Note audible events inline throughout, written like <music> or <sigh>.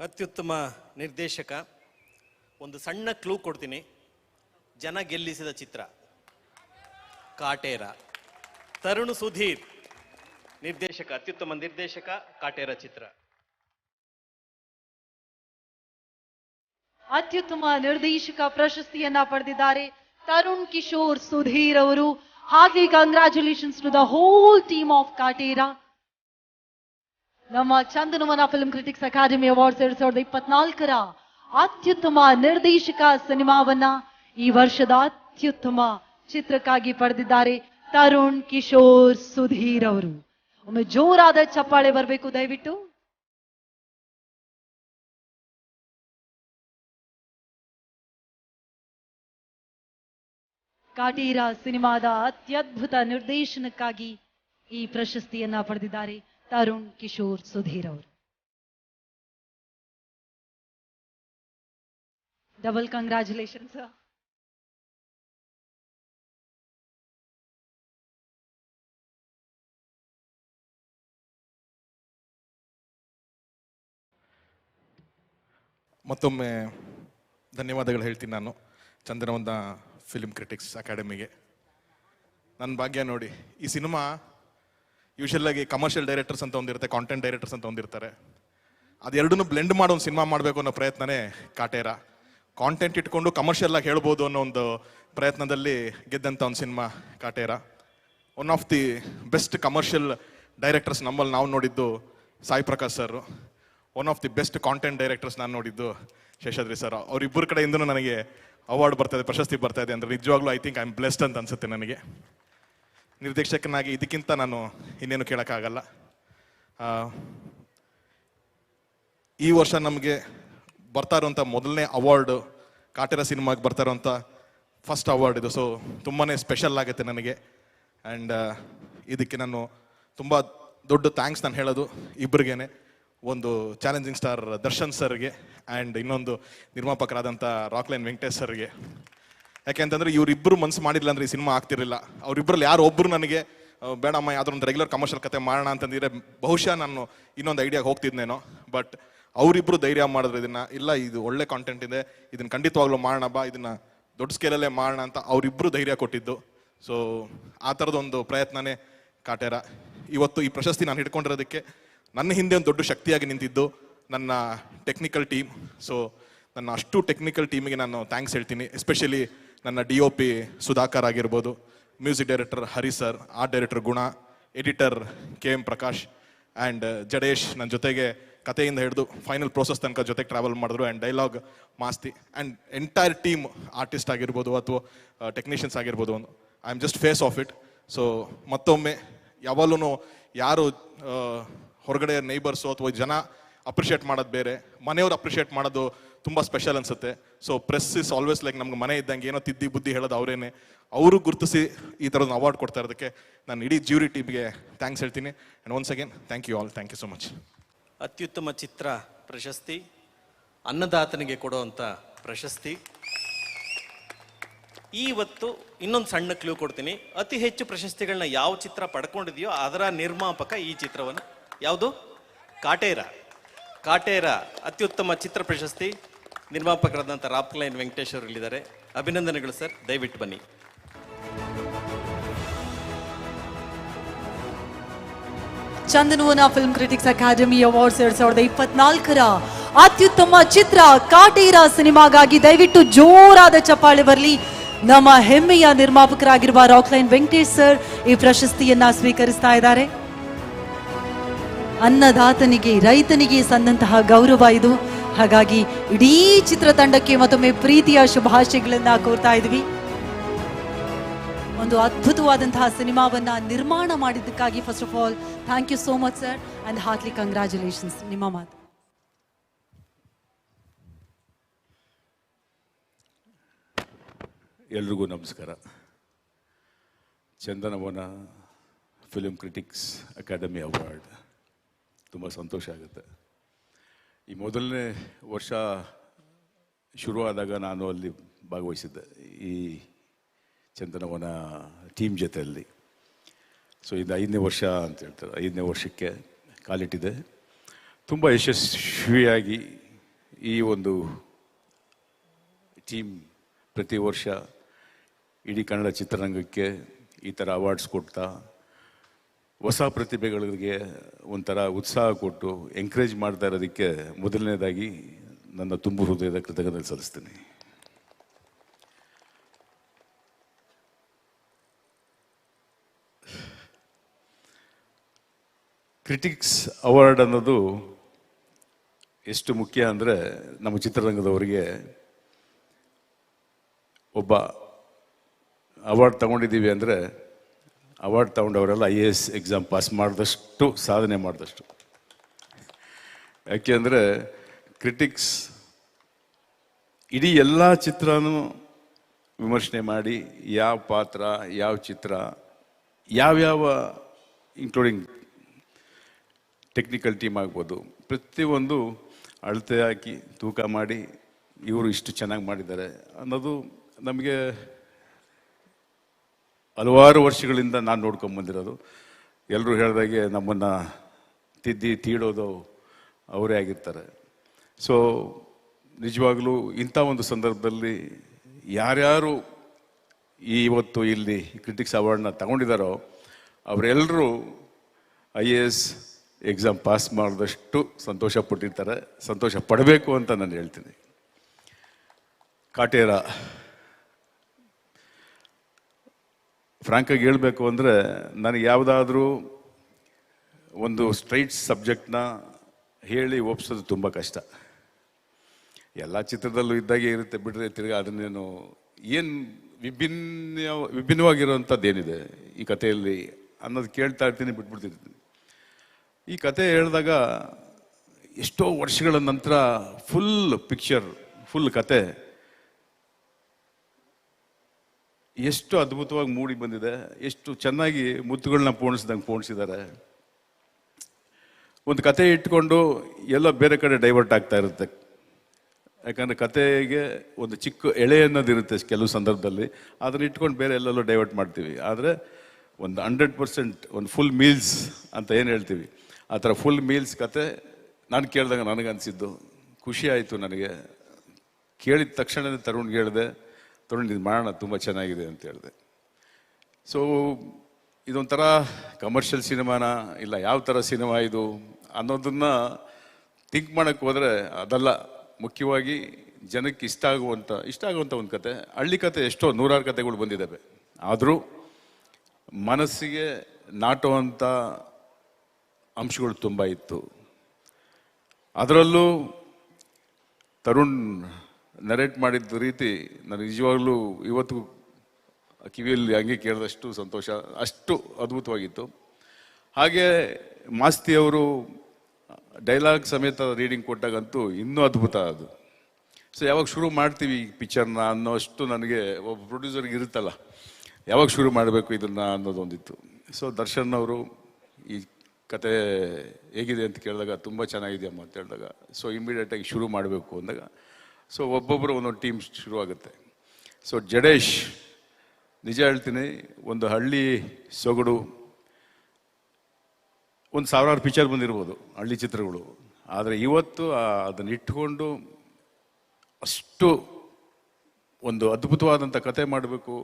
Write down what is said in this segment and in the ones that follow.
ಅತ್ಯುತ್ತಮ ನಿರ್ದೇಶಕ, ಒಂದು ಸಣ್ಣ ಕ್ಲೂ ಕೊಡ್ತೀನಿ. ಜನ ಗೆಲ್ಲಿಸಿದ ಚಿತ್ರ. ಕಾಟೇರ. ತರುಣ್ ಸುಧೀರ್, ನಿರ್ದೇಶಕ, ಅತ್ಯುತ್ತಮ ನಿರ್ದೇಶಕ, ಕಾಟೇರ ಚಿತ್ರ. ಅತ್ಯುತ್ತಮ ನಿರ್ದೇಶಕ ಪ್ರಶಸ್ತಿಯನ್ನ ಪಡೆದಿದ್ದಾರೆ ತರುಣ್ ಕಿಶೋರ್ ಸುಧೀರ್ ಅವರು. ಹಾಗೆ congratulations to the whole team of Kaatera. ನಮ್ಮ Chandanavana film critics academy awards ಎರಡ್ ಸಾವಿರದ ಇಪ್ಪತ್ನಾಲ್ಕರ ಅತ್ಯುತ್ತಮ ನಿರ್ದೇಶಕ ಸಿನಿಮಾವನ್ನ ಈ ವರ್ಷದ ಅತ್ಯುತ್ತಮ ಚಿತ್ರಕ್ಕಾಗಿ ಪಡೆದಿದ್ದಾರೆ ತರುಣ್ ಕಿಶೋರ್ ಸುಧೀರ್ ಅವರು. ಒಮ್ಮೆ ಜೋರಾದ ಚಪ್ಪಾಳೆ ಬರಬೇಕು, ದಯವಿಟ್ಟು. ಕಾಟೀರ ಸಿನಿಮಾದ ಅತ್ಯದ್ಭುತ ನಿರ್ದೇಶನಕ್ಕಾಗಿ ಈ ಪ್ರಶಸ್ತಿಯನ್ನ ಪಡೆದಿದ್ದಾರೆ. ತರುಣ್ ಕಿಶೋರ್ ಸುಧೀರ್ ಅವರು. ಡಬಲ್ ಕಂಗ್ರ್ಯಾಚುಲೇಷನ್ಸ್ ಮತ್ತೊಮ್ಮೆ ಧನ್ಯವಾದಗಳು ಹೇಳ್ತೀನಿ ನಾನು ಚಂದನವಂದ ಫಿಲ್ಮ್ ಕ್ರಿಟಿಕ್ಸ್ ಅಕಾಡೆಮಿಗೆ ನನ್ನ ಭಾಗ್ಯ ನೋಡಿ, ಈ ಸಿನಿಮಾ ಯೂಶಲ್ ಆಗಿ ಕಮರ್ಷಿಯಲ್ ಡೈರೆಕ್ಟರ್ಸ್ ಅಂತ ಒಂದಿರುತ್ತೆ ಕಾಂಟೆಂಟ್ ಡೈರೆಕ್ಟರ್ಸ್ ಅಂತ ಒಂದಿರ್ತಾರೆ. ಅದೆರಡನ್ನೂ ಬ್ಲೆಂಡ್ ಮಾಡೋ ಒಂದು ಸಿನಿಮಾ ಮಾಡಬೇಕು ಅನ್ನೋ ಪ್ರಯತ್ನನೇ ಕಾಟೇರ. ಕಾಂಟೆಂಟ್ ಇಟ್ಕೊಂಡು ಕಮರ್ಷಿಯಲ್ ಆಗಿ ಹೇಳ್ಬೋದು ಅನ್ನೋ ಒಂದು ಪ್ರಯತ್ನದಲ್ಲಿ ಗೆದ್ದಂಥ ಒಂದು cinema Kaatera. One of the best commercial directors ನಮ್ಮಲ್ಲಿ ನಾವು ನೋಡಿದ್ದು Sai Prakash sir one of the best content directors ನಾನು ನೋಡಿದ್ದು ಶೇಷಾದ್ರಿ ಸರ್ ಅವರಿಬ್ಬರ ಕಡೆಯಿಂದನೂ ನನಗೆ ಅವಾರ್ಡ್ ಬರ್ತಾಯಿದೆ ಪ್ರಶಸ್ತಿ ಬರ್ತಾ ಇದೆ. ಅಂದರೆ ನಿಜವಾಗ್ಲೂ I think I am blessed ಅಂತ ಅನ್ಸುತ್ತೆ ನನಗೆ. ನಿರ್ದೇಶಕನಾಗಿ ಇದಕ್ಕಿಂತ ನಾನು ಇನ್ನೇನು ಕೇಳೋಕ್ಕಾಗಲ್ಲ. ಈ ವರ್ಷ ನಮಗೆ ಬರ್ತಾ ಇರುವಂಥ ಮೊದಲನೇ ಅವಾರ್ಡು ಕಾಟೇರ ಸಿನಿಮಾಗೆ ಬರ್ತಾ ಇರುವಂಥ ಫಸ್ಟ್ ಅವಾರ್ಡ್ ಇದು. ಸೊ ತುಂಬಾ ಸ್ಪೆಷಲ್ ಆಗುತ್ತೆ ನನಗೆ. ಆ್ಯಂಡ್ ಇದಕ್ಕೆ ನಾನು ತುಂಬ ದೊಡ್ಡ ಥ್ಯಾಂಕ್ಸ್ ನಾನು ಹೇಳೋದು ಇಬ್ಬರಿಗೇನೆ. ಒಂದು ಚಾಲೆಂಜಿಂಗ್ ಸ್ಟಾರ್ ದರ್ಶನ್ ಸರ್ಗೆ ಆ್ಯಂಡ್ ಇನ್ನೊಂದು ನಿರ್ಮಾಪಕರಾದಂಥ ರಾಕ್ಲೈನ್ ವೆಂಕಟೇಶ್ ಸರ್ಗೆ. ಯಾಕೆಂತಂದ್ರೆ ಇವರಿಬ್ಬರು ಮನ್ಸು ಮಾಡಿಲ್ಲ ಅಂದ್ರೆ ಈ ಸಿನಿಮಾ ಆಗ್ತಿರಲಿಲ್ಲ. ಅವರಿಬ್ಬರಲ್ಲಿ ಯಾರು ಒಬ್ಬರು ನನಗೆ ಬೇಡಮ್ಮ ಯಾವ್ದು ಒಂದು ರೆಗ್ಯುಲರ್ ಕಮರ್ಷಿಯಲ್ ಕತೆ ಮಾಡೋಣ ಅಂತಂದಿದ್ರೆ ಬಹುಶಃ ನಾನು ಇನ್ನೊಂದು ಐಡಿಯಾಗೆ ಹೋಗ್ತಿದ್ನೇನೋ. ಬಟ್ ಅವರಿಬ್ಬರು ಧೈರ್ಯ ಮಾಡಿದ್ರು ಇದನ್ನ, ಇಲ್ಲ, ಇದು ಒಳ್ಳೆ ಕಾಂಟೆಂಟ್ ಇದೆ, ಇದನ್ನ ಖಂಡಿತವಾಗ್ಲೂ ಮಾಡೋಣ ಬಾ, ಇದನ್ನ ದೊಡ್ಡ ಸ್ಕೇಲಲ್ಲೇ ಮಾಡೋಣ ಅಂತ ಅವರಿಬ್ಬರು ಧೈರ್ಯ ಕೊಟ್ಟಿದ್ದು. ಸೊ ಆ ಥರದೊಂದು ಪ್ರಯತ್ನನೇ ಕಾಟೇರ. ಇವತ್ತು ಈ ಪ್ರಶಸ್ತಿ ನಾನು ಹಿಡ್ಕೊಂಡಿರೋದಕ್ಕೆ ನನ್ನ ಹಿಂದೆ ಒಂದು ದೊಡ್ಡ ಶಕ್ತಿಯಾಗಿ ನಿಂತಿದ್ದು ನನ್ನ ಟೆಕ್ನಿಕಲ್ ಟೀಮ್ ಸೊ ನನ್ನ ಅಷ್ಟು ಟೆಕ್ನಿಕಲ್ ಟೀಮಿಗೆ ನಾನು ಥ್ಯಾಂಕ್ಸ್ ಹೇಳ್ತೀನಿ. ಎಸ್ಪೆಷಲಿ ನನ್ನ ಡಿ ಒ ಪಿ ಸುಧಾಕರ್ ಆಗಿರ್ಬೋದು music director Hari sir art director Guna editor K M Prakash and Jadesh ನನ್ನ ಜೊತೆಗೆ ಕಥೆಯಿಂದ ಹಿಡಿದು ಫೈನಲ್ ಪ್ರೋಸೆಸ್ ತನಕ ಜೊತೆಗೆ ಟ್ರಾವೆಲ್ ಮಾಡಿದ್ರು and dialogue Masti. And entire team artist ಆಗಿರ್ಬೋದು ಅಥವಾ ಟೆಕ್ನಿಷಿಯನ್ಸ್ ಆಗಿರ್ಬೋದು ಒಂದು. I am just face of it so ಮತ್ತೊಮ್ಮೆ ಯಾವಾಗಲೂ ಯಾರು ಹೊರಗಡೆ ನೈಬರ್ಸು ಅಥವಾ ಜನ ಅಪ್ರಿಷಿಯೇಟ್ ಮಾಡೋದು ಬೇರೆ. ಮನೆಯವ್ರು ಅಪ್ರಿಷಿಯೇಟ್ ಮಾಡೋದು ತುಂಬ ಸ್ಪೆಷಲ್ ಅನ್ಸುತ್ತೆ. So press is always like ನಮ್ಗೆ ಮನೆ ಇದ್ದಂಗೆ ಏನೋ ತಿದ್ದಿ ಬುದ್ಧಿ ಹೇಳೋದು ಅವರೇನೆ. ಅವರು ಗುರುತಿಸಿ ಈ ಥರದ್ದು ಅವಾರ್ಡ್ ಕೊಡ್ತಾ ಇರೋದಕ್ಕೆ ನಾನು ಇಡೀ ಜ್ಯೂರಿ ಟೀಮ್ಗೆ ಥ್ಯಾಂಕ್ಸ್ ಹೇಳ್ತೀನಿ. And once again thank you all thank you so much ಅತ್ಯುತ್ತಮ ಚಿತ್ರ ಪ್ರಶಸ್ತಿ, ಅನ್ನದಾತನಿಗೆ ಕೊಡುವಂಥ ಪ್ರಶಸ್ತಿ. ಇವತ್ತು ಇನ್ನೊಂದು ಸಣ್ಣ ಕ್ಲೂ ಕೊಡ್ತೀನಿ. ಅತಿ ಹೆಚ್ಚು ಪ್ರಶಸ್ತಿಗಳನ್ನ ಯಾವ ಚಿತ್ರ ಪಡ್ಕೊಂಡಿದೆಯೋ ಅದರ ನಿರ್ಮಾಪಕ ಈ ಚಿತ್ರವನ್ನು. ಯಾವುದು? ಕಾಟೇರ. ಕಾಟೇರ ಅತ್ಯುತ್ತಮ ಚಿತ್ರ ಪ್ರಶಸ್ತಿ ನಿರ್ಮಾಪಕರಾದಂಥ ರಾಪ್ಲೈನ್ ವೆಂಕಟೇಶ್ ಅವರು ಇಲ್ಲಿದ್ದಾರೆ ಅಭಿನಂದನೆಗಳು ಸರ್. ದಯವಿಟ್ಟು ಬನ್ನಿ. Chandanavana film critics academy awards ಎರಡ್ ಸಾವಿರದ ಇಪ್ಪತ್ನಾಲ್ಕರ ಅತ್ಯುತ್ತಮ ಚಿತ್ರ ಕಾಟೇರ ಸಿನಿಮಾಗಾಗಿ ದಯವಿಟ್ಟು ಜೋರಾದ ಚಪ್ಪಾಳೆ ಬರಲಿ. ನಮ್ಮ ಹೆಮ್ಮೆಯ ನಿರ್ಮಾಪಕರಾಗಿರುವ ರಾಕ್ಲೈನ್ ವೆಂಕಟೇಶ್ ಸರ್ ಈ ಪ್ರಶಸ್ತಿಯನ್ನ ಸ್ವೀಕರಿಸ್ತಾ ಇದ್ದಾರೆ. ಅನ್ನದಾತನಿಗೆ, ರೈತನಿಗೆ ಸಂದಂತಹ ಗೌರವ ಇದು. ಹಾಗಾಗಿ ಇಡೀ ಚಿತ್ರತಂಡಕ್ಕೆ ಮತ್ತೊಮ್ಮೆ ಪ್ರೀತಿಯ ಶುಭಾಶಯಗಳನ್ನ ಕೋರ್ತಾ ಇದ್ವಿ. ಒಂದು ಅದ್ಭುತವಾದಂತಹ ಸಿನಿಮಾವನ್ನ ನಿರ್ಮಾಣ ಮಾಡಿದ್ದಕ್ಕಾಗಿ first of all thank you so much sir and heartly congratulations ನಿಮ್ಮ ಮಾತು. ಎಲ್ರಿಗೂ ನಮಸ್ಕಾರ. Chandanavana film critics academy award ತುಂಬ ಸಂತೋಷ ಆಗುತ್ತೆ. ಈ ಮೊದಲನೇ ವರ್ಷ ಶುರುವಾದಾಗ ನಾನು ಅಲ್ಲಿ ಭಾಗವಹಿಸಿದ್ದೆ, ಈ ಚಂದನವನ ಟೀಮ್ ಜೊತೆಯಲ್ಲಿ. ಸೊ ಇದು ಐದನೇ ವರ್ಷ ಅಂತ ಹೇಳ್ತಾರೆ, ಐದನೇ ವರ್ಷಕ್ಕೆ ಕಾಲಿಟ್ಟಿದೆ. ತುಂಬ ಯಶಸ್ವಿಯಾಗಿ ಈ ಒಂದು ಟೀಮ್ ಪ್ರತಿ ವರ್ಷ ಇಡೀ ಕನ್ನಡ ಚಿತ್ರರಂಗಕ್ಕೆ ಈ ಥರ ಅವಾರ್ಡ್ಸ್ ಕೊಡ್ತಾ ಹೊಸ ಪ್ರತಿಭೆಗಳಿಗೆ ಒಂಥರ ಉತ್ಸಾಹ ಕೊಟ್ಟು ಎಂಕರೇಜ್ ಮಾಡ್ತಾ ಇರೋದಕ್ಕೆ ಮೊದಲನೇದಾಗಿ ನನ್ನ ತುಂಬು ಹೃದಯದ ಕೃತಜ್ಞತೆ ಸಲ್ಲಿಸ್ತೀನಿ. ಕ್ರಿಟಿಕ್ಸ್ ಅವಾರ್ಡ್ ಅನ್ನೋದು ಎಷ್ಟು ಮುಖ್ಯ ಅಂದರೆ ನಮ್ಮ ಚಿತ್ರರಂಗದವರಿಗೆ ಒಬ್ಬ ಅವಾರ್ಡ್ ತಗೊಂಡಿದ್ದೀವಿ ಅಂದರೆ award ತಗೊಂಡವರೆಲ್ಲ I A S exam pass ಮಾಡಿದಷ್ಟು ಸಾಧನೆ ಮಾಡಿದಷ್ಟು. ಯಾಕೆಂದರೆ ಕ್ರಿಟಿಕ್ಸ್ ಇಡೀ ಎಲ್ಲ ಚಿತ್ರನೂ ವಿಮರ್ಶನೆ ಮಾಡಿ ಯಾವ ಪಾತ್ರ, ಯಾವ ಚಿತ್ರ, ಯಾವ್ಯಾವ ಇನ್ಕ್ಲೂಡಿಂಗ್ ಟೆಕ್ನಿಕಲ್ ಟೀಮ್ ಆಗ್ಬೋದು, ಪ್ರತಿಯೊಂದು ಅಳತೆ ಹಾಕಿ ತೂಕ ಮಾಡಿ ಇವರು ಇಷ್ಟು ಚೆನ್ನಾಗಿ ಮಾಡಿದ್ದಾರೆ ಅನ್ನೋದು ನಮಗೆ ಹಲವಾರು ವರ್ಷಗಳಿಂದ ನಾನು ನೋಡ್ಕೊಂಡ್ ಬಂದಿರೋದು. ಎಲ್ಲರೂ ಹೇಳ್ದಾಗೆ ನಮ್ಮನ್ನು ತಿದ್ದಿ ತೀಡೋದು ಅವರೇ ಆಗಿರ್ತಾರೆ. ಸೊ ನಿಜವಾಗಲೂ ಇಂಥ ಒಂದು ಸಂದರ್ಭದಲ್ಲಿ ಯಾರ್ಯಾರು ಈ ಇವತ್ತು ಇಲ್ಲಿ ಕ್ರಿಟಿಕ್ಸ್ ಅವಾರ್ಡನ್ನ ತಗೊಂಡಿದ್ದಾರೋ ಅವರೆಲ್ಲರೂ I A S exam pass ಮಾಡಿದಷ್ಟು ಸಂತೋಷ ಪಟ್ಟಿರ್ತಾರೆ. ಸಂತೋಷ ಪಡಬೇಕು ಅಂತ ನಾನು ಹೇಳ್ತೀನಿ. ಕಾಟೇರ ಫ್ರಾಂಕಾಗಿ ಹೇಳಬೇಕು ಅಂದರೆ ನನಗೆ ಯಾವುದಾದ್ರೂ ಒಂದು ಸ್ಟ್ರೈಟ್ ಸಬ್ಜೆಕ್ಟ್ನ ಹೇಳಿ ಒಪ್ಸೋದು ತುಂಬ ಕಷ್ಟ. ಎಲ್ಲ ಚಿತ್ರದಲ್ಲೂ ಇದ್ದಾಗೆ ಇರುತ್ತೆ ಬಿಡ್ರೆ ತಿರ್ಗಿ ಅದನ್ನೇನು, ಏನು ವಿಭಿನ್ನ ವಿಭಿನ್ನವಾಗಿರುವಂಥದ್ದು ಏನಿದೆ ಈ ಕಥೆಯಲ್ಲಿ ಅನ್ನೋದು ಕೇಳ್ತಾ ಇರ್ತೀನಿ, ಬಿಟ್ಬಿಡ್ತಿರ್ತೀನಿ. ಈ ಕತೆ ಹೇಳಿದಾಗ ಎಷ್ಟೋ ವರ್ಷಗಳ ನಂತರ ಫುಲ್ ಪಿಕ್ಚರ್ ಫುಲ್ ಕತೆ ಎಷ್ಟು ಅದ್ಭುತವಾಗಿ ಮೂಡಿ ಬಂದಿದೆ, ಎಷ್ಟು ಚೆನ್ನಾಗಿ ಮುತ್ತುಗಳನ್ನ ಪೋಣಿಸ್ದಂಗೆ ಪೋಣಿಸಿದ್ದಾರೆ. ಒಂದು ಕತೆ ಇಟ್ಕೊಂಡು ಎಲ್ಲ ಬೇರೆ ಕಡೆ ಡೈವರ್ಟ್ ಆಗ್ತಾ ಇರುತ್ತೆ. ಯಾಕಂದರೆ ಕತೆಗೆ ಒಂದು ಚಿಕ್ಕ ಎಳೆ ಅನ್ನೋದಿರುತ್ತೆ ಕೆಲವು ಸಂದರ್ಭದಲ್ಲಿ. ಅದನ್ನ ಇಟ್ಕೊಂಡು ಬೇರೆ ಎಲ್ಲೆಲ್ಲೋ ಡೈವರ್ಟ್ ಮಾಡ್ತೀವಿ. ಆದರೆ ಒಂದು ಹಂಡ್ರೆಡ್ ಪರ್ಸೆಂಟ್ ಒಂದು ಫುಲ್ ಮೀಲ್ಸ್ ಅಂತ ಏನು ಹೇಳ್ತೀವಿ. ಆ ಥರ ಫುಲ್ ಮೀಲ್ಸ್ ಕತೆ ನಾನು ಕೇಳಿದಾಗ ನನಗನ್ಸಿದ್ದು. ಖುಷಿ ಆಯಿತು ನನಗೆ. ಕೇಳಿದ ತಕ್ಷಣವೇ ತರುಣ್ಗೆ ಹೇಳಿದೆ ತರುಣ್ ಇದು ಮಾಡೋಣ ತುಂಬ ಚೆನ್ನಾಗಿದೆ ಅಂತ ಹೇಳಿದೆ. ಸೊ ಇದೊಂಥರ ಕಮರ್ಷಿಯಲ್ ಸಿನಿಮಾನ ಇಲ್ಲ ಯಾವ ಥರ ಸಿನಿಮಾ ಇದು ಅನ್ನೋದನ್ನು ಥಿಂಕ್ ಮಾಡೋಕ್ಕೆ ಹೋದರೆ ಅದಲ್ಲ. ಮುಖ್ಯವಾಗಿ ಜನಕ್ಕೆ ಇಷ್ಟ ಆಗುವಂಥ ಇಷ್ಟ ಆಗುವಂಥ ಒಂದು ಕತೆ. ಹಳ್ಳಿ ಕತೆ ಎಷ್ಟೋ ನೂರಾರು ಕತೆಗಳು ಬಂದಿದ್ದಾವೆ. ಆದರೂ ಮನಸ್ಸಿಗೆ ನಾಟುವಂಥ ಅಂಶಗಳು ತುಂಬ ಇತ್ತು. ಅದರಲ್ಲೂ ತರುಣ್ ನರೇಟ್ ಮಾಡಿದ್ದ ರೀತಿ ನನಗೆ ನಿಜವಾಗ್ಲೂ ಇವತ್ತು ಕಿವಿಯಲ್ಲಿ ಹಂಗೆ ಕೇಳಿದಷ್ಟು ಸಂತೋಷ, ಅಷ್ಟು ಅದ್ಭುತವಾಗಿತ್ತು. ಹಾಗೆ ಮಾಸ್ತಿ ಅವರು ಡೈಲಾಗ್ ಸಮೇತ ರೀಡಿಂಗ್ ಕೊಟ್ಟಾಗಂತೂ ಇನ್ನೂ ಅದ್ಭುತ ಅದು. ಸೊ ಯಾವಾಗ ಶುರು ಮಾಡ್ತೀವಿ ಈ ಪಿಕ್ಚರ್ನ ಅನ್ನೋಷ್ಟು ನನಗೆ ಒಬ್ಬ ಪ್ರೊಡ್ಯೂಸರ್ಗೆ ಇರುತ್ತಲ್ಲ, ಯಾವಾಗ ಶುರು ಮಾಡಬೇಕು ಇದನ್ನು ಅನ್ನೋದೊಂದಿತ್ತು. ಸೊ ದರ್ಶನ್ ಅವರು ಈ ಕತೆ ಹೇಗಿದೆ ಅಂತ ಕೇಳಿದಾಗ ತುಂಬ ಚೆನ್ನಾಗಿದೆಯಮ್ಮ ಅಂತ ಹೇಳಿದಾಗ ಸೊ ಇಮಿಡಿಯೇಟಾಗಿ ಶುರು ಮಾಡಬೇಕು ಅಂದಾಗ ಸೊ ಒಬ್ಬೊಬ್ಬರು ಒಂದೊಂದು ಟೀಮ್ ಶುರು ಆಗುತ್ತೆ ಸೊ ಜಡೇಶ್, ನಿಜ ಹೇಳ್ತೀನಿ, ಒಂದು ಹಳ್ಳಿ ಸೊಗಡು, ಒಂದು ಸಾವಿರಾರು ಪಿಕ್ಚರ್ ಬಂದಿರ್ಬೋದು, ಹಳ್ಳಿ ಚಿತ್ರಗಳು. ಆದರೆ ಇವತ್ತು ಅದನ್ನು ಅದನ್ನ ಇಟ್ಕೊಂಡು ಅಷ್ಟು ಒಂದು ಅದ್ಭುತವಾದಂಥ ಕತೆ ಮಾಡಬೇಕು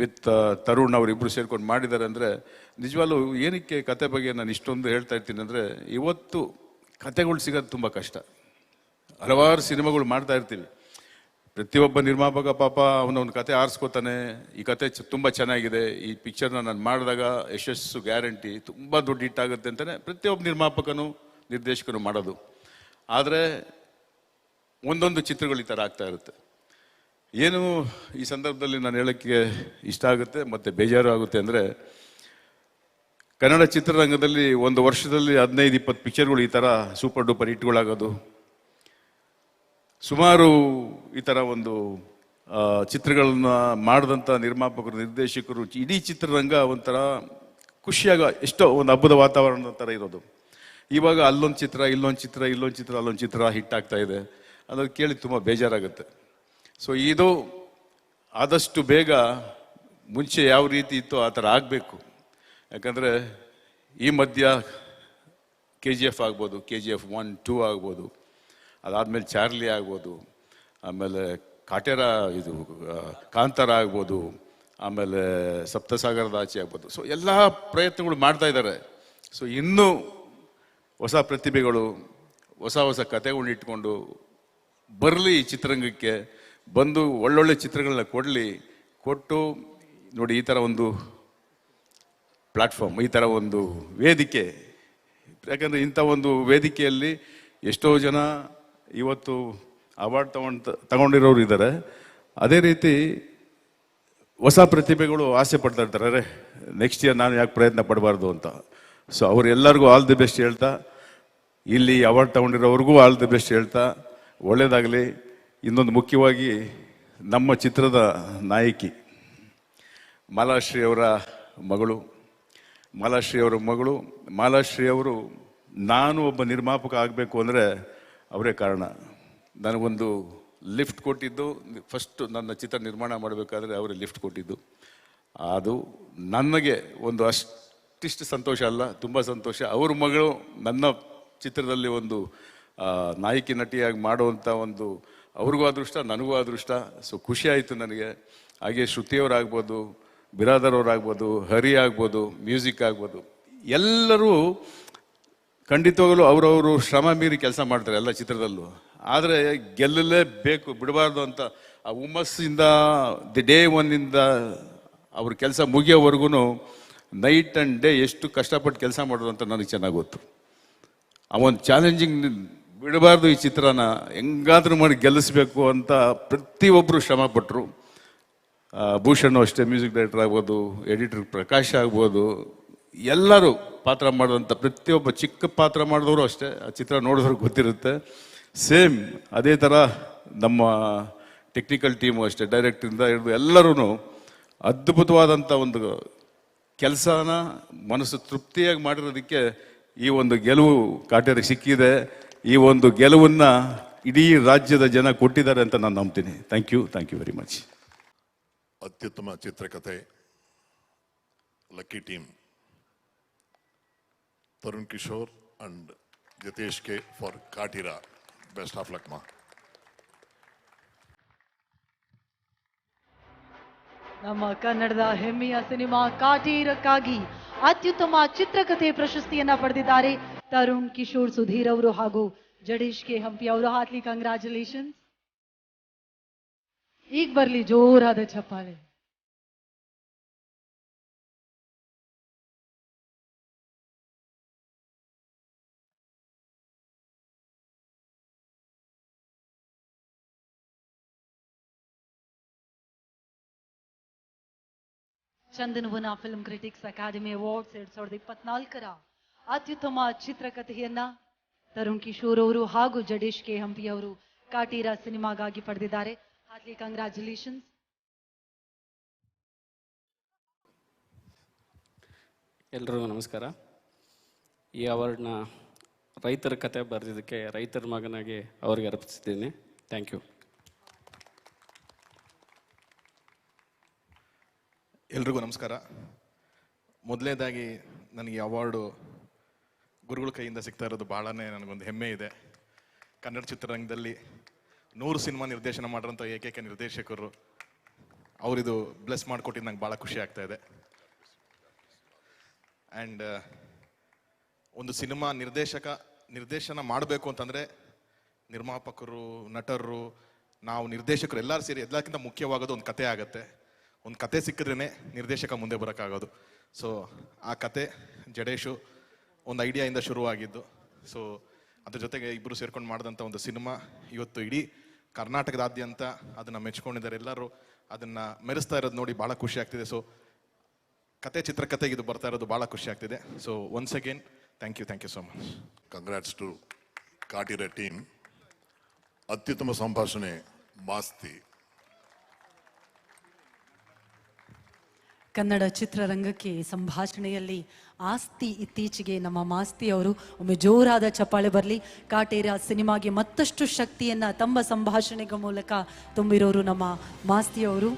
ವಿತ್ ತರುಣ್ ಅವರಿಬ್ಬರು ಸೇರ್ಕೊಂಡು ಮಾಡಿದ್ದಾರೆ ಅಂದರೆ, ನಿಜವಾಗ್ಲೂ ಏನಕ್ಕೆ ಕತೆ ಬಗ್ಗೆ ನಾನು ಇಷ್ಟೊಂದು ಹೇಳ್ತಾ ಇರ್ತೀನಿ ಅಂದರೆ, ಇವತ್ತು ಕತೆಗಳು ಸಿಗೋದು ತುಂಬ ಕಷ್ಟ. ಹಲವಾರು ಸಿನಿಮಾಗಳು ಮಾಡ್ತಾ ಇರ್ತೀವಿ. ಪ್ರತಿಯೊಬ್ಬ ನಿರ್ಮಾಪಕ ಪಾಪ ಅವನೊಂದು ಕತೆ ಆರಿಸ್ಕೋತಾನೆ. ಈ ಕತೆ ತುಂಬ ಚೆನ್ನಾಗಿದೆ. ಈ ಪಿಕ್ಚರ್ನ ನಾನು ಮಾಡಿದಾಗ ಯಶಸ್ಸು ಗ್ಯಾರಂಟಿ ತುಂಬ ದೊಡ್ಡ ಹಿಟ್ಟಾಗುತ್ತೆ ಅಂತಲೇ ಪ್ರತಿಯೊಬ್ಬ ನಿರ್ಮಾಪಕನು, ನಿರ್ದೇಶಕನು ಮಾಡೋದು. ಆದರೆ ಒಂದೊಂದು ಚಿತ್ರಗಳು ಈ ಥರ ಆಗ್ತಾ ಇರುತ್ತೆ. ಏನು ಈ ಸಂದರ್ಭದಲ್ಲಿ ನಾನು ಹೇಳೋಕ್ಕೆ ಇಷ್ಟ ಆಗುತ್ತೆ ಮತ್ತು ಬೇಜಾರು ಆಗುತ್ತೆ ಅಂದರೆ ಕನ್ನಡ ಚಿತ್ರರಂಗದಲ್ಲಿ ಒಂದು ವರ್ಷದಲ್ಲಿ ಹದಿನೈದು, ಇಪ್ಪತ್ತು ಪಿಕ್ಚರ್ಗಳು ಈ ಥರ ಸೂಪರ್ ಡೂಪರ್ ಹಿಟ್ಗಳಾಗೋದು. ಸುಮಾರು ಈ ಥರ ಒಂದು ಚಿತ್ರಗಳನ್ನ ಮಾಡಿದಂಥ ನಿರ್ಮಾಪಕರು, ನಿರ್ದೇಶಕರು, ಇಡೀ ಚಿತ್ರರಂಗ ಒಂಥರ ಖುಷಿಯಾಗ ಎಷ್ಟೋ ಒಂದು ಹಬ್ಬದ ವಾತಾವರಣದ ಥರ ಇರೋದು. ಇವಾಗ ಅಲ್ಲೊಂದು ಚಿತ್ರ, ಇಲ್ಲೊಂದು ಚಿತ್ರ ಇಲ್ಲೊಂದು ಚಿತ್ರ, ಅಲ್ಲೊಂದು ಚಿತ್ರ ಹಿಟ್ ಆಗ್ತಾ ಇದೆ. ಅದನ್ನು ಕೇಳಿ ತುಂಬ ಬೇಜಾರಾಗುತ್ತೆ. ಸೊ ಇದು ಆದಷ್ಟು ಬೇಗ ಮುಂಚೆ ಯಾವ ರೀತಿ ಇತ್ತು ಆ ಥರ ಆಗಬೇಕು. ಯಾಕಂದರೆ ಈ ಮಧ್ಯ ಕೆ ಜಿ ಎಫ್ ಆಗ್ಬೋದು K G F one two ಆಗ್ಬೋದು. ಅದಾದಮೇಲೆ ಚಾರ್ಲಿ ಆಗ್ಬೋದು, ಆಮೇಲೆ ಕಾಟೇರ ಇದು ಕಾಂತರ ಆಗ್ಬೋದು, ಆಮೇಲೆ ಸಪ್ತಸಾಗರದ ಆಚೆ ಆಗ್ಬೋದು. ಸೊ ಎಲ್ಲ ಪ್ರಯತ್ನಗಳು ಮಾಡ್ತಾ ಇದ್ದಾರೆ. ಸೊ ಇನ್ನೂ ಹೊಸ ಪ್ರತಿಭೆಗಳು, ಹೊಸ ಹೊಸ ಕಥೆಗಳನ್ನ ಇಟ್ಕೊಂಡು ಬರಲಿ ಈ ಚಿತ್ರರಂಗಕ್ಕೆ, ಬಂದು ಒಳ್ಳೊಳ್ಳೆ ಚಿತ್ರಗಳನ್ನ ಕೊಡಲಿ, ಕೊಟ್ಟು ನೋಡಿ ಈ ಥರ ಒಂದು ಪ್ಲಾಟ್ಫಾರ್ಮ್, ಈ ಥರ ಒಂದು ವೇದಿಕೆ. ಯಾಕಂದರೆ ಇಂಥ ಒಂದು ವೇದಿಕೆಯಲ್ಲಿ ಎಷ್ಟೋ ಜನ ಇವತ್ತು ಅವಾರ್ಡ್ ತಗೊಂಡು ತಗೊಂಡಿರೋರು ಇದ್ದಾರೆ ಅದೇ ರೀತಿ ಹೊಸ ಪ್ರತಿಭೆಗಳು ಆಸೆ ಪಡ್ತಾ ಇರ್ತಾರೆ, ಅರೆ ನೆಕ್ಸ್ಟ್ ಇಯರ್ ನಾನು ಯಾಕೆ ಪ್ರಯತ್ನ ಪಡಬಾರ್ದು ಅಂತ. ಸೊ ಅವರೆಲ್ಲರಿಗೂ ಆಲ್ ದಿ ಬೆಸ್ಟ್ ಹೇಳ್ತಾ, ಇಲ್ಲಿ ಅವಾರ್ಡ್ ತಗೊಂಡಿರೋವ್ರಿಗೂ ಆಲ್ ದಿ ಬೆಸ್ಟ್ ಹೇಳ್ತಾ, ಒಳ್ಳೇದಾಗಲಿ. ಇನ್ನೊಂದು ಮುಖ್ಯವಾಗಿ ನಮ್ಮ ಚಿತ್ರದ ನಾಯಕಿ, ಮಾಲಾಶ್ರೀ ಅವರ ಮಗಳು. ಮಾಲಾಶ್ರೀ ಅವರ ಮಗಳು, ಮಾಲಾಶ್ರೀ ಅವರು ನಾನು ಒಬ್ಬ ನಿರ್ಮಾಪಕ ಆಗಬೇಕು ಅಂದರೆ ಅವರೇ ಕಾರಣ. ನನಗೊಂದು ಲಿಫ್ಟ್ ಕೊಟ್ಟಿದ್ದು, ಫಸ್ಟ್ ನನ್ನ ಚಿತ್ರ ನಿರ್ಮಾಣ ಮಾಡಬೇಕಾದ್ರೆ ಅವರೇ ಲಿಫ್ಟ್ ಕೊಟ್ಟಿದ್ದು. ಅದು ನನಗೆ ಒಂದು ಅಷ್ಟಿಷ್ಟು ಸಂತೋಷ ಅಲ್ಲ, ತುಂಬ ಸಂತೋಷ. ಅವ್ರ ಮಗಳು ನನ್ನ ಚಿತ್ರದಲ್ಲಿ ಒಂದು ನಾಯಕಿ ನಟಿಯಾಗಿ ಮಾಡುವಂಥ ಒಂದು, ಅವ್ರಿಗೂ ಅದೃಷ್ಟ, ನನಗೂ ಅದೃಷ್ಟ. ಸೊ, ಖುಷಿ ಆಯಿತು ನನಗೆ. ಹಾಗೆ ಶ್ರುತಿಯವರಾಗ್ಬೋದು ಬಿರಾದರವ್ರು ಆಗ್ಬೋದು ಹರಿ ಆಗ್ಬೋದು, ಮ್ಯೂಸಿಕ್ ಆಗ್ಬೋದು. ಎಲ್ಲರೂ ಖಂಡಿತವಾಗಲೂ ಅವರವರು ಶ್ರಮ ಮೀರಿ ಕೆಲಸ ಮಾಡ್ತಾರೆ ಎಲ್ಲ ಚಿತ್ರದಲ್ಲೂ. ಆದರೆ ಗೆಲ್ಲಲೇಬೇಕು ಬಿಡಬಾರ್ದು ಅಂತ ಆ ಹುಮ್ಮಸ್ಸಿಂದ ದಿ ಡೇ ಒನ್ನಿಂದ ಅವ್ರ ಕೆಲಸ ಮುಗಿಯೋವರೆಗೂ ನೈಟ್ ಆ್ಯಂಡ್ ಡೇ ಎಷ್ಟು ಕಷ್ಟಪಟ್ಟು ಕೆಲಸ ಮಾಡೋದು ಅಂತ ನನಗೆ ಚೆನ್ನಾಗಿ ಗೊತ್ತು. ಆ ಒಂದು ಚಾಲೆಂಜಿಂಗ್ ಬಿಡಬಾರ್ದು ಈ ಚಿತ್ರನ ಹೆಂಗಾದ್ರೂ ಮಾಡಿ ಗೆಲ್ಲಿಸ್ಬೇಕು ಅಂತ ಪ್ರತಿಯೊಬ್ಬರು ಶ್ರಮ ಪಟ್ಟರು ಆ, ಭೂಷಣ್ ಅಷ್ಟೇ ಮ್ಯೂಸಿಕ್ ಡೈರೆಕ್ಟರ್ ಆಗ್ಬೋದು ಎಡಿಟರ್ ಪ್ರಕಾಶ್ ಆಗ್ಬೋದು ಎಲ್ಲರೂ ಪಾತ್ರ ಮಾಡಿದಂಥ ಪ್ರತಿಯೊಬ್ಬ ಚಿಕ್ಕ ಪಾತ್ರ ಮಾಡಿದವರು ಅಷ್ಟೇ. ಆ ಚಿತ್ರ ನೋಡಿದವ್ರಿಗೆ ಗೊತ್ತಿರುತ್ತೆ. ಸೇಮ್ ಅದೇ ಥರ ನಮ್ಮ ಟೆಕ್ನಿಕಲ್ ಟೀಮು ಅಷ್ಟೇ ಡೈರೆಕ್ಟ್ರಿಂದ ಹಿಡಿದು ಎಲ್ಲರೂ ಅದ್ಭುತವಾದಂಥ ಒಂದು ಕೆಲಸನ ಮನಸ್ಸು ತೃಪ್ತಿಯಾಗಿ ಮಾಡಿರೋದಕ್ಕೆ ಈ ಒಂದು ಗೆಲುವು ಕಾಟೇರಿಗೆ ಸಿಕ್ಕಿದೆ. ಈ ಒಂದು ಗೆಲುವನ್ನು ಇಡೀ ರಾಜ್ಯದ ಜನ ಕೊಟ್ಟಿದ್ದಾರೆ ಅಂತ ನಾನು ನಂಬ್ತೀನಿ. Thank you thank you very much ಅತ್ಯುತ್ತಮ ಚಿತ್ರಕಥೆ lucky team Tarun Kishore and Jatesh K for Kaatera best of luck ನಮ್ಮ ಕನ್ನಡದ ಹೆಮ್ಮೆಯ ಸಿನಿಮಾ ಕಾಟೀರಕ್ಕಾಗಿ ಅತ್ಯುತ್ತಮ ಚಿತ್ರಕಥೆ ಪ್ರಶಸ್ತಿಯನ್ನ ಪಡೆದಿದ್ದಾರೆ ತರುಣ್ ಕಿಶೋರ್ ಸುಧೀರ್ ಅವರು ಹಾಗೂ ಜಡೇಶ್ ಕೆ ಹಂಪಿ ಅವರು. ಹಾರ್ಟ್ಲಿ ಕಂಗ್ರಾಚುಲೇಷನ್ಸ್ ಈಗ ಬರ್ಲಿ ಜೋರಾದ ಚಪ್ಪಾಳೆ. Chandanavana film critics academy awards ಎರಡ್ ಸಾವಿರದ ಇಪ್ಪತ್ನಾಲ್ಕರ ಅತ್ಯುತ್ತಮ ಚಿತ್ರಕಥೆಯನ್ನ ತರುಣ್ ಕಿಶೋರ್ ಅವರು ಹಾಗೂ ಜಡೇಶ್ ಕೆ ಹಂಪಿ ಅವರು ಕಾಟೀರ ಸಿನಿಮಾಗಾಗಿ ಪಡೆದಿದ್ದಾರೆ. ಹಾಗೆ ಕಂಗ್ರಾಚುಲೇಷನ್ಸ್ ಎಲ್ರಿಗೂ ನಮಸ್ಕಾರ. ಈ ಅವಾರ್ಡ್ನ ರೈತರ ಕತೆ ಬರೆದಿದ್ದಕ್ಕೆ ರೈತರ ಮಗನಾಗಿ ಅವ್ರಿಗೆ ಅರ್ಪಿಸಿದ್ದೀನಿ ಥ್ಯಾಂಕ್ ಯು ಎಲ್ರಿಗೂ ನಮಸ್ಕಾರ. ಮೊದಲನೇದಾಗಿ ನನಗೆ ಅವಾರ್ಡು ಗುರುಗಳ ಕೈಯಿಂದ ಸಿಗ್ತಾ ಇರೋದು ಭಾಳನೇ ನನಗೊಂದು ಹೆಮ್ಮೆ ಇದೆ. ಕನ್ನಡ ಚಿತ್ರರಂಗದಲ್ಲಿ ನೂರು ಸಿನಿಮಾ ನಿರ್ದೇಶನ ಮಾಡಿರೋಂಥ ಏಕೈಕ ನಿರ್ದೇಶಕರು. ಅವರಿದು ಬ್ಲೆಸ್ ಮಾಡಿಕೊಟ್ಟಿದ್ದು ನಂಗೆ ಭಾಳ ಖುಷಿ ಆಗ್ತಾ ಇದೆ. ಆ್ಯಂಡ್ ಒಂದು ಸಿನಿಮಾ ನಿರ್ದೇಶಕ, ನಿರ್ದೇಶನ ಮಾಡಬೇಕು ಅಂತಂದರೆ ನಿರ್ಮಾಪಕರು, ನಟರು, ನಾವು ನಿರ್ದೇಶಕರು ಎಲ್ಲರೂ ಸೇರಿ ಎಲ್ಲಕ್ಕಿಂತ ಮುಖ್ಯವಾಗೋದು ಒಂದು ಕತೆ ಆಗುತ್ತೆ. ಒಂದು ಕತೆ ಸಿಕ್ಕಿದ್ರೇ ನಿರ್ದೇಶಕ ಮುಂದೆ ಬರೋಕ್ಕಾಗೋದು. ಸೊ ಆ ಕತೆ ಜಡೇಶು ಒಂದು ಐಡಿಯಾಯಿಂದ ಶುರುವಾಗಿದ್ದು. ಸೊ ಅದ್ರ ಜೊತೆಗೆ ಇಬ್ಬರು ಸೇರ್ಕೊಂಡು ಮಾಡಿದಂಥ ಒಂದು ಸಿನಿಮಾ ಇವತ್ತು ಇಡೀ ಕರ್ನಾಟಕದಾದ್ಯಂತ ಅದನ್ನು ಮೆಚ್ಕೊಂಡಿದ್ದಾರೆ ಎಲ್ಲರೂ. ಅದನ್ನು ಮೆರೆಸ್ತಾ ಇರೋದು ನೋಡಿ ಭಾಳ ಖುಷಿ ಆಗ್ತಿದೆ. ಸೊ ಕತೆ ಚಿತ್ರಕತೆಗೆ ಇದು ಬರ್ತಾ ಇರೋದು ಭಾಳ ಖುಷಿ ಆಗ್ತಿದೆ. So once again thank you thank you so much congrats to Kaatera team ಅತ್ಯುತ್ತಮ ಸಂಭಾಷಣೆ, ಮಾಸ್ತಿ. ಕನ್ನಡ ಚಿತ್ರರಂಗಕ್ಕೆ ಸಂಭಾಷಣೆಯಲ್ಲಿ ಆಸ್ತಿ ಇತ್ತೀಚೆಗೆ ನಮ್ಮ ಮಾಸ್ತಿ ಅವರು ಒಮ್ಮೆ ಜೋರಾದ ಚಪ್ಪಾಳೆ ಬರಲಿ. ಕಾಟೇರ ಸಿನಿಮಾಗೆ ಮತ್ತಷ್ಟು ಶಕ್ತಿಯನ್ನ ತಮ್ಮ ಸಂಭಾಷಣೆಗಳ ಮೂಲಕ ತುಂಬಿರೋರು ನಮ್ಮ ಮಾಸ್ತಿ ಅವರು.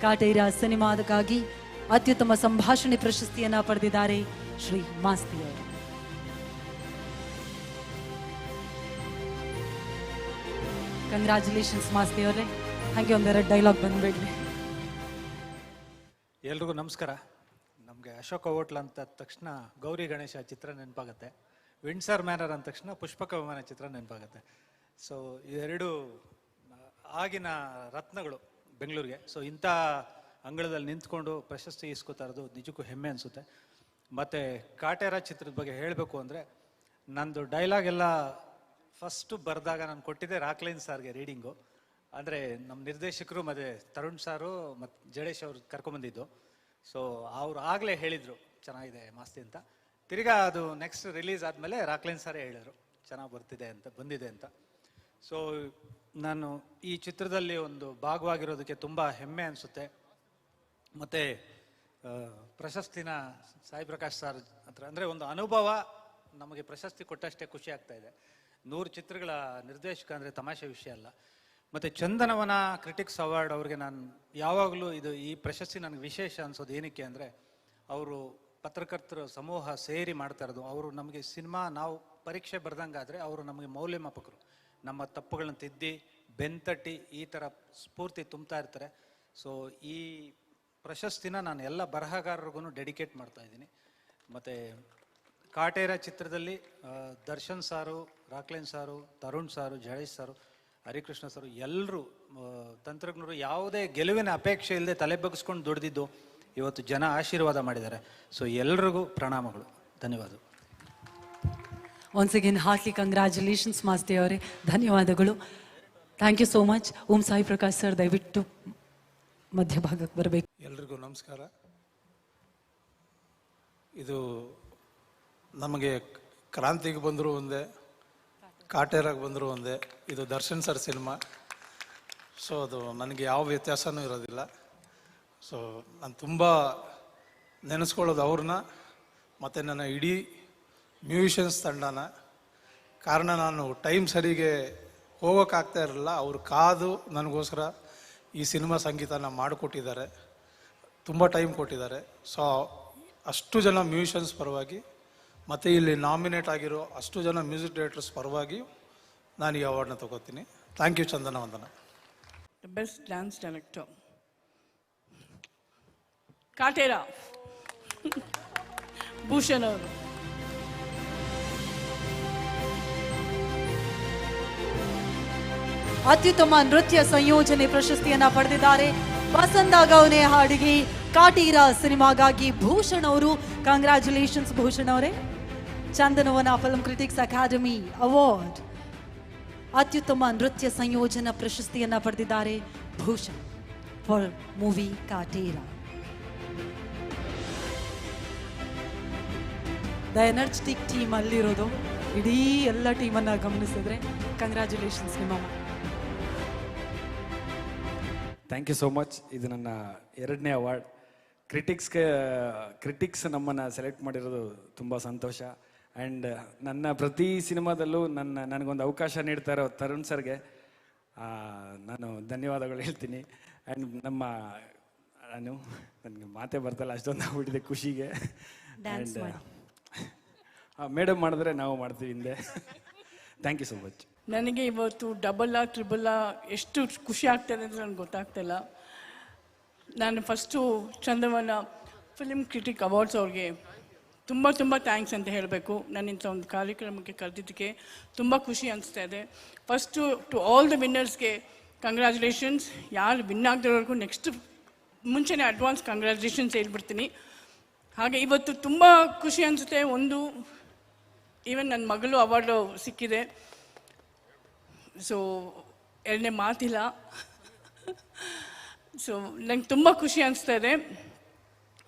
ಕಾಟೇರ ಸಿನಿಮಾದಕ್ಕಾಗಿ ಅತ್ಯುತ್ತಮ ಸಂಭಾಷಣೆ ಪ್ರಶಸ್ತಿಯನ್ನ ಪಡೆದಿದ್ದಾರೆ ಶ್ರೀ ಮಾಸ್ತಿ ಅವರು. ಕಂಗ್ರ್ಯಾಚುಲೇಷನ್ಸ್ ಮಾಸ್ತಿ ಅವರೇ. ಹಾಗೆ ಒಂದೆರಡು ಡೈಲಾಗ್ ಬಂದ್ಬಿಡ್ಲಿ. ಎಲ್ರಿಗೂ ನಮಸ್ಕಾರ. ನಮಗೆ ಅಶೋಕ ಹೋಟ್ಲ್ ಅಂತ ತಕ್ಷಣ ಗೌರಿ ಗಣೇಶ ಚಿತ್ರ ನೆನಪಾಗುತ್ತೆ. ವಿಂಡ್ಸರ್ ಮ್ಯಾನರ್ ಅಂದ ತಕ್ಷಣ ಪುಷ್ಪಕ ವಿಮಾನ ಚಿತ್ರ ನೆನಪಾಗುತ್ತೆ. ಸೊ ಇವೆರಡು ಆಗಿನ ರತ್ನಗಳು ಬೆಂಗಳೂರಿಗೆ. ಸೊ ಇಂಥ ಅಂಗಳದಲ್ಲಿ ನಿಂತ್ಕೊಂಡು ಪ್ರಶಸ್ತಿ ಇಸ್ಕೋತಾ ಇರೋದು ನಿಜಕ್ಕೂ ಹೆಮ್ಮೆ ಅನಿಸುತ್ತೆ. ಮತ್ತು ಕಾಟೇರ ಚಿತ್ರದ ಬಗ್ಗೆ ಹೇಳಬೇಕು ಅಂದರೆ ನಂದು ಡೈಲಾಗ್ ಎಲ್ಲ ಫಸ್ಟು ಬರೆದಾಗ ನಾನು ಕೊಟ್ಟಿದ್ದೆ ರಾಕ್ಲೈನ್ ಸಾರ್ಗೆ ರೀಡಿಂಗು ಅಂದರೆ ನಮ್ಮ ನಿರ್ದೇಶಕರು ಮತ್ತೆ ತರುಣ್ ಸಾರು ಮತ್ತು ಜಡೇಶ್ ಅವ್ರು ಕರ್ಕೊಂಬಂದಿದ್ದು. ಸೊ ಅವ್ರು ಆಗಲೇ ಹೇಳಿದರು, ಚೆನ್ನಾಗಿದೆ ಮಾಸ್ತಿ ಅಂತ. ತಿರ್ಗಾ ಅದು ನೆಕ್ಸ್ಟ್ ರಿಲೀಸ್ ಆದಮೇಲೆ ರಾಕ್ಲೈನ್ ಸಾರೇ ಹೇಳಿದರು, ಚೆನ್ನಾಗಿ ಬರ್ತಿದೆ ಅಂತ, ಬಂದಿದೆ ಅಂತ. ಸೊ ನಾನು ಈ ಚಿತ್ರದಲ್ಲಿ ಒಂದು ಭಾಗವಾಗಿರೋದಕ್ಕೆ ತುಂಬ ಹೆಮ್ಮೆ ಅನಿಸುತ್ತೆ. ಮತ್ತು ಪ್ರಶಸ್ತಿನ ಸಾಯಿ ಪ್ರಕಾಶ್ ಸರ್ ಹತ್ರ, ಅಂದರೆ ಒಂದು ಅನುಭವ ನಮಗೆ ಪ್ರಶಸ್ತಿ ಕೊಟ್ಟಷ್ಟೇ ಖುಷಿ ಆಗ್ತಾ ಇದೆ. ನೂರು ಚಿತ್ರಗಳ ನಿರ್ದೇಶಕ ಅಂದರೆ ತಮಾಷೆ ವಿಷಯ ಅಲ್ಲ. ಮತ್ತು ಚಂದನವನ ಕ್ರಿಟಿಕ್ಸ್ ಅವಾರ್ಡ್ ಅವ್ರಿಗೆ ನಾನು ಯಾವಾಗಲೂ ಇದು ಈ ಪ್ರಶಸ್ತಿ ನನಗೆ ವಿಶೇಷ ಅನ್ಸೋದು ಏನಕ್ಕೆ ಅಂದರೆ, ಅವರು ಪತ್ರಕರ್ತರ ಸಮೂಹ ಸೇರಿ ಮಾಡ್ತಾ ಇರೋದು. ಅವರು ನಮಗೆ ಸಿನಿಮಾ ನಾವು ಪರೀಕ್ಷೆ ಬರ್ದಂಗಾದರೆ ಅವರು ನಮಗೆ ಮೌಲ್ಯಮಾಪಕರು. ನಮ್ಮ ತಪ್ಪುಗಳನ್ನ ತಿದ್ದಿ, ಬೆಂತಟ್ಟಿ ಈ ಥರ ಸ್ಫೂರ್ತಿ ತುಂಬ್ತಾ ಇರ್ತಾರೆ. ಸೊ ಈ ಪ್ರಶಸ್ತಿನ ನಾನು ಎಲ್ಲ ಬರಹಗಾರರಿಗೂ ಡೆಡಿಕೇಟ್ ಮಾಡ್ತಾ ಇದ್ದೀನಿ. ಮತ್ತು ಕಾಟೇರ ಚಿತ್ರದಲ್ಲಿ ದರ್ಶನ್ ಸಾರು, ರಾಕ್ಲೈನ್ ಸಾರು, ತರುಣ್ ಸಾರು ಜಡೇಶ್ ಸಾರು ಹರಿಕೃಷ್ಣ ಸರ್ ಎಲ್ಲರೂ ತಂತ್ರಜ್ಞರು ಯಾವುದೇ ಗೆಲುವಿನ ಅಪೇಕ್ಷೆ ಇಲ್ಲದೆ ತಲೆ ಬಗ್ಸ್ಕೊಂಡು ದುಡ್ದಿದ್ದು ಇವತ್ತು ಜನ ಆಶೀರ್ವಾದ ಮಾಡಿದ್ದಾರೆ. ಸೊ ಎಲ್ರಿಗೂ ಪ್ರಣಾಮಗಳು. ಧನ್ಯವಾದ once again heartly congratulations Masti ಅವರೇ. ಧನ್ಯವಾದಗಳು. Thank you so much Om Sai Prakash sir ದಯವಿಟ್ಟು ಮಧ್ಯಭಾಗಕ್ಕೆ ಬರಬೇಕು. ಎಲ್ರಿಗೂ ನಮಸ್ಕಾರ. ಇದು ನಮಗೆ ಕ್ರಾಂತಿಗೆ ಬಂದರೂ ಒಂದೇ. ಕಾಟೇರಾಗಿ ಬಂದರು ಒಂದೇ, ಇದು ದರ್ಶನ್ ಸರ್ ಸಿನಿಮಾ. ಸೊ ಅದು ನನಗೆ ಯಾವ ವ್ಯತ್ಯಾಸನೂ ಇರೋದಿಲ್ಲ. ಸೊ ನಾನು ತುಂಬ ನೆನೆಸ್ಕೊಳ್ಳೋದು ಅವ್ರನ್ನ, ಮತ್ತು ನನ್ನ ಇಡೀ ಮ್ಯೂಸಿಷನ್ಸ್ ತಂಡನ. ಕಾರಣ ನಾನು ಟೈಮ್ ಸರಿಗೆ ಹೋಗೋಕ್ಕಾಗ್ತಾ ಇರಲಿಲ್ಲ ಅವರು ಕಾದು ನನಗೋಸ್ಕರ ಈ ಸಿನಿಮಾ ಸಂಗೀತನ ಮಾಡಿಕೊಟ್ಟಿದ್ದಾರೆ. ತುಂಬ ಟೈಮ್ ಕೊಟ್ಟಿದ್ದಾರೆ. ಸೊ ಅಷ್ಟು ಜನ ಮ್ಯೂಸಿಷನ್ಸ್ ಪರವಾಗಿ ಮತ್ತು ಇಲ್ಲಿ ನಾಮಿನೇಟ್ ಆಗಿರೋ ಅಷ್ಟು ಜನ ಮ್ಯೂಸಿಕ್ ಡೈರೆಕ್ಟರ್ಸ್ ಪರವಾಗಿ ನಾನು ಈ ಅವಾರ್ಡ್ನ ತಗೋತೀನಿ. Thank you Chandana Vandana best dance director Kaatera Bhushan ಅವರು ಅತ್ಯುತ್ತಮ ನೃತ್ಯ ಸಂಯೋಜನೆ ಪ್ರಶಸ್ತಿಯನ್ನ ಪಡೆದಿದ್ದಾರೆ. ಪಸಂದ ಗೌನೆ ಹಾಡಿಗೆ. ಕಾಟೀರ ಸಿನಿಮಾಗಾಗಿ ಭೂಷಣ್ ಅವರು. ಕಂಗ್ರ್ಯಾಚುಲೇಷನ್ಸ್ ಭೂಷಣ್ ಅವರೇ. Chandanavana film critics academy award. ಅತ್ಯುತ್ತಮ ನೃತ್ಯ ಸಂಯೋಜನಾ ಪ್ರಶಸ್ತಿಯನ್ನ ಪಡೆದಿದ್ದಾರೆ Bhushan for movie Kaatera. The energetic team ಅಲ್ಲಿರೋದು. ಇಡೀ ಎಲ್ಲ ಟೀಮನ್ನ ಗಮನಿಸಿದ್ರೆ ಕಂಗ್ರ್ಯಾಚುಲೇಷನ್ಸ್ ನಿಮ್ಮ ಥ್ಯಾಂಕ್ ಯು ಸೋ ಮಚ್ ಇದು ನನ್ನ ಎರಡನೇ ಅವಾರ್ಡ್. ಕ್ರಿಟಿಕ್ಸ್ಗೆ ಕ್ರಿಟಿಕ್ಸ್ ನಮ್ಮನ್ನು ಸೆಲೆಕ್ಟ್ ಮಾಡಿರೋದು ತುಂಬ ಸಂತೋಷ. ಆ್ಯಂಡ್ ನನ್ನ ಪ್ರತಿ ಸಿನಿಮಾದಲ್ಲೂ ನನ್ನ ನನಗೊಂದು ಅವಕಾಶ ನೀಡ್ತಾ ಇರೋ ತರುಣ್ ಸರ್ಗೆ ಆ, ನಾನು ಧನ್ಯವಾದಗಳು ಹೇಳ್ತೀನಿ. ಆ್ಯಂಡ್ ನಮ್ಮ ನಾನು ನನಗೆ ಮಾತೇ ಬರ್ತಲ್ಲ ಅಷ್ಟೊಂದು ಆಗ್ಬಿಟ್ಟಿದೆ ಖುಷಿಗೆ. Dance <laughs> ಆ್ಯಂಡ್ ಮೇಡಮ್ ಮಾಡಿದ್ರೆ ನಾವು ಮಾಡ್ತೀವಿ ಹಿಂದೆ. ಥ್ಯಾಂಕ್ ಯು ಸೊ ಮಚ್ ನನಗೆ ಇವತ್ತು ಡಬಲ್ ಆ ಟ್ರಿಬಲ್ ಎಷ್ಟು ಖುಷಿ ಆಗ್ತದೆ ಅಂತ ನನಗೆ ಗೊತ್ತಾಗ್ತಿಲ್ಲ ನಾನು first Chandavana film critic awards ಅವ್ರಿಗೆ ತುಂಬ ತುಂಬ ಥ್ಯಾಂಕ್ಸ್ ಅಂತ ಹೇಳಬೇಕು. ನಾನು ಇಂಥ ಒಂದು ಕಾರ್ಯಕ್ರಮಕ್ಕೆ ಕರೆದಿದ್ದಕ್ಕೆ ತುಂಬ ಖುಷಿ ಅನಿಸ್ತಾ ಇದೆ. ಫಸ್ಟು ಟು ಆಲ್ ದ ವಿನ್ನರ್ಸ್ಗೆ ಕಂಗ್ರ್ಯಾಚುಲೇಷನ್ಸ್ ಯಾರು ವಿನ್ ಆಗದಿರೋರ್ಗೂ ನೆಕ್ಸ್ಟ್ ಮುಂಚೆನೇ ಅಡ್ವಾನ್ಸ್ ಕಂಗ್ರ್ಯಾಚುಲೇಷನ್ಸ್ ಹೇಳ್ಬಿಡ್ತೀನಿ. ಹಾಗೆ ಇವತ್ತು ತುಂಬ ಖುಷಿ ಅನಿಸುತ್ತೆ. ಒಂದು ಈವನ್ ನನ್ನ ಮಗಳು ಅವಾರ್ಡು ಸಿಕ್ಕಿದೆ. ಸೊ ಎರಡನೇ ಮಾತಿಲ್ಲ. ಸೊ ನಂಗೆ ತುಂಬ ಖುಷಿ ಅನಿಸ್ತಾ ಇದೆ.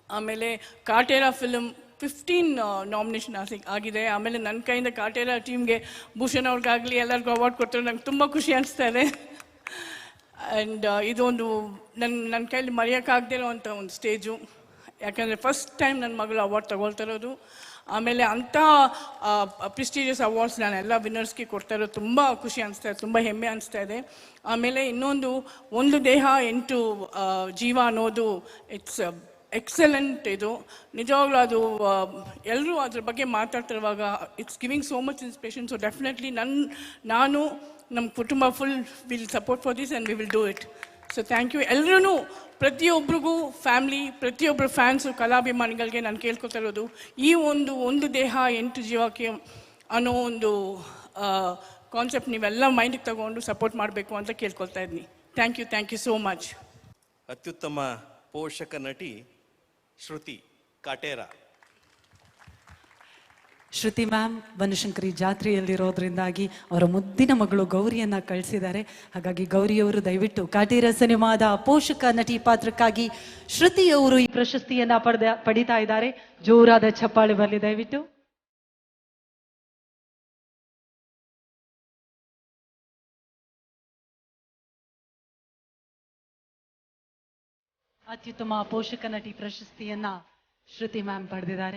ಆಮೇಲೆ ಕಾಟೇರಾ ಫಿಲ್ಮ್ ಫಿಫ್ಟೀನ್ ನಾಮಿನೇಷನ್ ಆಗಿದೆ. ಆಮೇಲೆ ನನ್ನ ಕೈಯಿಂದ ಕಾಟೇರ ಟೀಮ್ಗೆ ಭೂಷಣ್ ಅವ್ರಿಗಾಗಲಿ ಎಲ್ಲರಿಗೂ ಅವಾರ್ಡ್ ಕೊಡ್ತಾರೆ ನಂಗೆ ತುಂಬ ಖುಷಿ ಅನಿಸ್ತಾ ಇದೆ. ಆ್ಯಂಡ್ ಇದೊಂದು ನನ್ನ ನನ್ನ ಕೈಯಲ್ಲಿ ಮರೆಯೋಕ್ಕಾಗದೇ ಇರೋವಂಥ ಒಂದು ಸ್ಟೇಜು. ಯಾಕಂದರೆ ಫಸ್ಟ್ ಟೈಮ್ ನನ್ನ ಮಗಳು ಅವಾರ್ಡ್ ತೊಗೊಳ್ತಾ ಇರೋದು. ಆಮೇಲೆ ಅಂಥ ಪ್ರಿಸ್ಟೀಜಿಯಸ್ ಅವಾರ್ಡ್ಸ್ ನಾನು ಎಲ್ಲ ವಿನ್ನರ್ಸ್ಗೆ ಕೊಡ್ತಾ ಇರೋದು ತುಂಬ ಖುಷಿ ಅನಿಸ್ತಾ ಇದೆ ತುಂಬ ಹೆಮ್ಮೆ ಅನಿಸ್ತಾ ಇದೆ. ಆಮೇಲೆ ಇನ್ನೊಂದು, ಒಂದು ದೇಹ ಎಂಟು ಜೀವ ಅನ್ನೋದು ಇಟ್ಸ್ ಎಕ್ಸಲೆಂಟ್ ಇದು. ನಿಜವಾಗ್ಲೂ ಅದು ಎಲ್ಲರೂ ಅದ್ರ ಬಗ್ಗೆ ಮಾತಾಡ್ತಿರುವಾಗ it's giving so much inspiration so definitely ನನ್ನ ನಾನು ನಮ್ಮ ಕುಟುಂಬ full will support for this and we will do it so thank you ಎಲ್ಲರೂ ಪ್ರತಿಯೊಬ್ಬರಿಗೂ ಫ್ಯಾಮ್ಲಿ ಪ್ರತಿಯೊಬ್ಬರು ಫ್ಯಾನ್ಸು ಕಲಾಭಿಮಾನಿಗಳಿಗೆ ನಾನು ಕೇಳ್ಕೊತಾ ಇರೋದು, ಈ ಒಂದು ಒಂದು ದೇಹ ಎಂಟು ಜೀವಕ್ಕೆ ಅನ್ನೋ ಒಂದು ಕಾನ್ಸೆಪ್ಟ್ ನೀವೆಲ್ಲ ಮೈಂಡಿಗೆ ತಗೊಂಡು ಸಪೋರ್ಟ್ ಮಾಡಬೇಕು ಅಂತ ಕೇಳ್ಕೊಳ್ತಾ ಇದ್ದೀನಿ thank you thank you so much ಅತ್ಯುತ್ತಮ ಪೋಷಕ ನಟಿ ಶ್ರುತಿ ಕಾಟೇರ. ಶ್ರುತಿ ಮ್ಯಾಮ್, ಬನಶಂಕರಿ ಜಾತ್ರೆಯಲ್ಲಿರೋದ್ರಿಂದಾಗಿ ಅವರ ಮುದ್ದಿನ ಮಗಳು ಗೌರಿಯನ್ನ ಕಳಿಸಿದ್ದಾರೆ. ಹಾಗಾಗಿ ಗೌರಿಯವರು ದಯವಿಟ್ಟು ಕಾಟೇರ ಸಿನಿಮಾದ ಪೋಷಕ ನಟಿ ಪಾತ್ರಕ್ಕಾಗಿ ಶ್ರುತಿಯವರು ಈ ಪ್ರಶಸ್ತಿಯನ್ನ ಪಡೆದ ಪಡಿತಾ ಇದ್ದಾರೆ. ಜೋರಾದ ಚಪ್ಪಾಳೆ ಬರಲಿ ದಯವಿಟ್ಟು. ಅತ್ಯುತ್ತಮ ಪೋಷಕ ನಟಿ ಪ್ರಶಸ್ತಿಯನ್ನ ಶ್ರುತಿ ಮ್ಯಾಮ್ ಪಡೆದಿದ್ದಾರೆ.